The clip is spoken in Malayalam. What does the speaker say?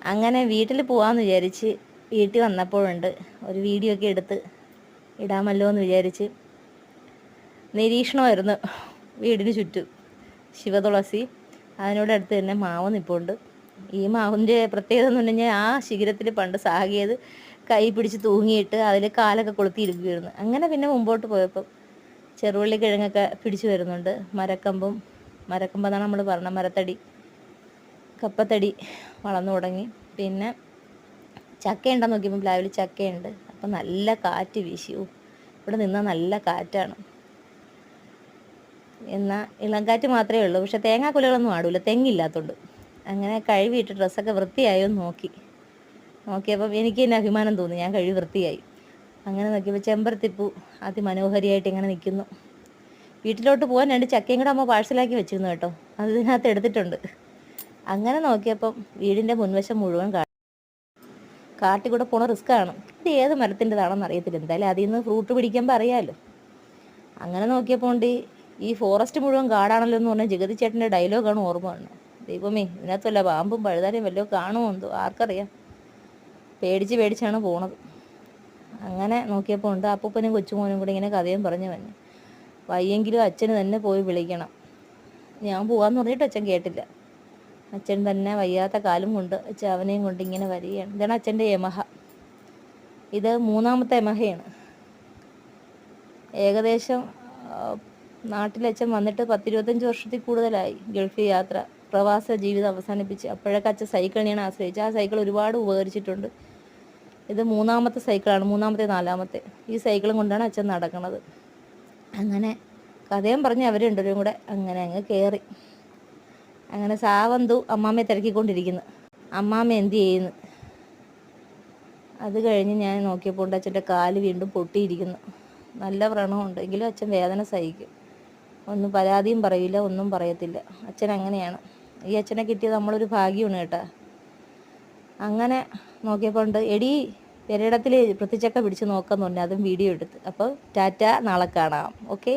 അങ്ങനെ വീട്ടിൽ പോകാമെന്ന് വിചാരിച്ച് വീട്ടിൽ വന്നപ്പോഴുണ്ട്. ഒരു വീഡിയോ ഒക്കെ എടുത്ത് ഇടാമല്ലോ എന്ന് വിചാരിച്ച് നിരീക്ഷണമായിരുന്നു വീടിന് ചുറ്റും. ശിവതുളസി അതിനോട് അടുത്ത് തന്നെ മാവ് നിൽപ്പുണ്ട് ഈ മാവിന്റെ പ്രത്യേകത എന്ന് പറഞ്ഞാൽ ആ ശിഖരത്തിൽ പണ്ട് സാകിയത് കൈ പിടിച്ച് തൂങ്ങിയിട്ട് അതിൽ കാലൊക്കെ കൊളുത്തിയിരിക്കുകയായിരുന്നു അങ്ങനെ പിന്നെ മുമ്പോട്ട് പോയപ്പം ചെറുവള്ളി കിഴങ്ങൊക്കെ പിടിച്ചു വരുന്നുണ്ട്. മരക്കമ്പും മരക്കമ്പെന്നാണ് നമ്മൾ പറഞ്ഞത് മരത്തടി. കപ്പത്തടി വളർന്നു തുടങ്ങി. പിന്നെ ചക്കയുണ്ടെന്ന് നോക്കിയപ്പോൾ പ്ലാവിൽ ചക്കയുണ്ട്. അപ്പം നല്ല കാറ്റ് വീശി. ഇവിടെ നിന്നാൽ നല്ല കാറ്റാണ്. എന്നാൽ ഇളങ്കാറ്റ് മാത്രമേ ഉള്ളൂ. പക്ഷെ തേങ്ങാക്കുലകളൊന്നും ആടൂല. തെങ്ങില്ലാത്തതുകൊണ്ട് അങ്ങനെ കഴുകിയിട്ട് ഡ്രസ്സൊക്കെ വൃത്തിയായോ നോക്കി. നോക്കിയപ്പം എനിക്ക് തന്നെ അഭിമാനം തോന്നി. ഞാൻ കഴുകി വൃത്തിയായി. അങ്ങനെ നോക്കിയപ്പോൾ ചെമ്പരത്തിപ്പൂ അതിമനോഹരിയായിട്ട് ഇങ്ങനെ നിൽക്കുന്നു. വീട്ടിലോട്ട് പോകാൻ രണ്ട് ചക്കയും കൂടെ അമ്മ പാഴ്സലാക്കി വെച്ചിരുന്നു കേട്ടോ. അതിനകത്ത് എടുത്തിട്ടുണ്ട്. അങ്ങനെ നോക്കിയപ്പം വീടിന്റെ മുൻവശം മുഴുവൻ കാട്ടി കാട്ടിൽ കൂടെ പോണ റിസ്ക് ആണ്. ഇത് ഏത് മരത്തിന്റെതാണെന്ന് അറിയത്തില്ല. എന്തായാലും അതിൽ നിന്ന് ഫ്രൂട്ട് പിടിക്കുമ്പോൾ അറിയാമല്ലോ അങ്ങനെ നോക്കിയപ്പോൾ ഈ ഫോറസ്റ്റ് മുഴുവൻ കാടാണല്ലോ എന്ന് പറഞ്ഞാൽ ജഗതി ചേട്ടന്റെ ഡയലോഗാണ് ഓർമ്മ വന്നത്. ദൈവമേ ഇതിനകത്ത് പാമ്പും പഴുതാരയും വല്ലതും കാണുമോ എന്തോ? ആർക്കറിയാം. പേടിച്ച് പേടിച്ചാണ് പോണത്. അങ്ങനെ നോക്കിയപ്പോൾ ഉണ്ട് അപ്പൂപ്പനും കൊച്ചുമോനും കൂടെ ഇങ്ങനെ കഥയും പറഞ്ഞു വന്നു. വയ്യെങ്കിലും അച്ഛന് തന്നെ പോയി വിളിക്കണം. ഞാൻ പോവാന്ന് പറഞ്ഞിട്ട് അച്ഛൻ കേട്ടില്ല. അച്ഛൻ തന്നെ വയ്യാത്ത കാലം കൊണ്ട് അച്ഛൻ അവനെയും കൊണ്ട് ഇങ്ങനെ വരികയാണ്. ഇതാണ് അച്ഛന്റെ യമഹ. ഇത് മൂന്നാമത്തെ യമഹയാണ്. ഏകദേശം അച്ഛൻ വന്നിട്ട് പത്തിരുപത്തഞ്ച് വർഷത്തിൽ കൂടുതലായി ഗൾഫ് യാത്ര പ്രവാസ ജീവിതം അവസാനിപ്പിച്ച്. അപ്പോഴൊക്കെ അച്ഛൻ സൈക്കിളിനെയാണ് ആശ്രയിച്ചത്. ആ സൈക്കിൾ ഒരുപാട് ഉപകരിച്ചിട്ടുണ്ട്. ഇത് മൂന്നാമത്തെ സൈക്കിളാണ് മൂന്നാമത്തെ നാലാമത്തെ. ഈ സൈക്കിളും കൊണ്ടാണ് അച്ഛൻ നടക്കുന്നത്. അങ്ങനെ കഥയും പറഞ്ഞ് അവർ രണ്ടുപേരും കൂടെ അങ്ങനെ അങ്ങ് കയറി അങ്ങനെ സാവന്തു അമ്മാമ്മയെ തിരക്കിക്കൊണ്ടിരിക്കുന്നു. അമ്മാമ്മ എന്ത് ചെയ്യുന്നു? അത് കഴിഞ്ഞ് ഞാൻ നോക്കിയപ്പോൾ ഉണ്ട് അച്ഛന്റെ കാൽ വീണ്ടും പൊട്ടിയിരിക്കുന്നു. നല്ല വ്രണമുണ്ട്. എങ്കിലും അച്ഛൻ വേദന സഹിക്കും. ഒന്നും പരാതിയും പറയില്ല ഒന്നും പറയത്തില്ല. അച്ഛൻ അങ്ങനെയാണ്. ഈ അച്ഛനെ കിട്ടിയത് നമ്മളൊരു ഭാഗ്യമാണ് കേട്ടോ. അങ്ങനെ നോക്കിയപ്പോൾ എടി പെരയിടത്തിൽ പ്രത്യേകിച്ചൊക്കെ പിടിച്ച് നോക്കാമെന്ന് അതും വീഡിയോ എടുത്ത്. അപ്പോൾ ടാറ്റ നാളെ കാണാം. ഓക്കെ?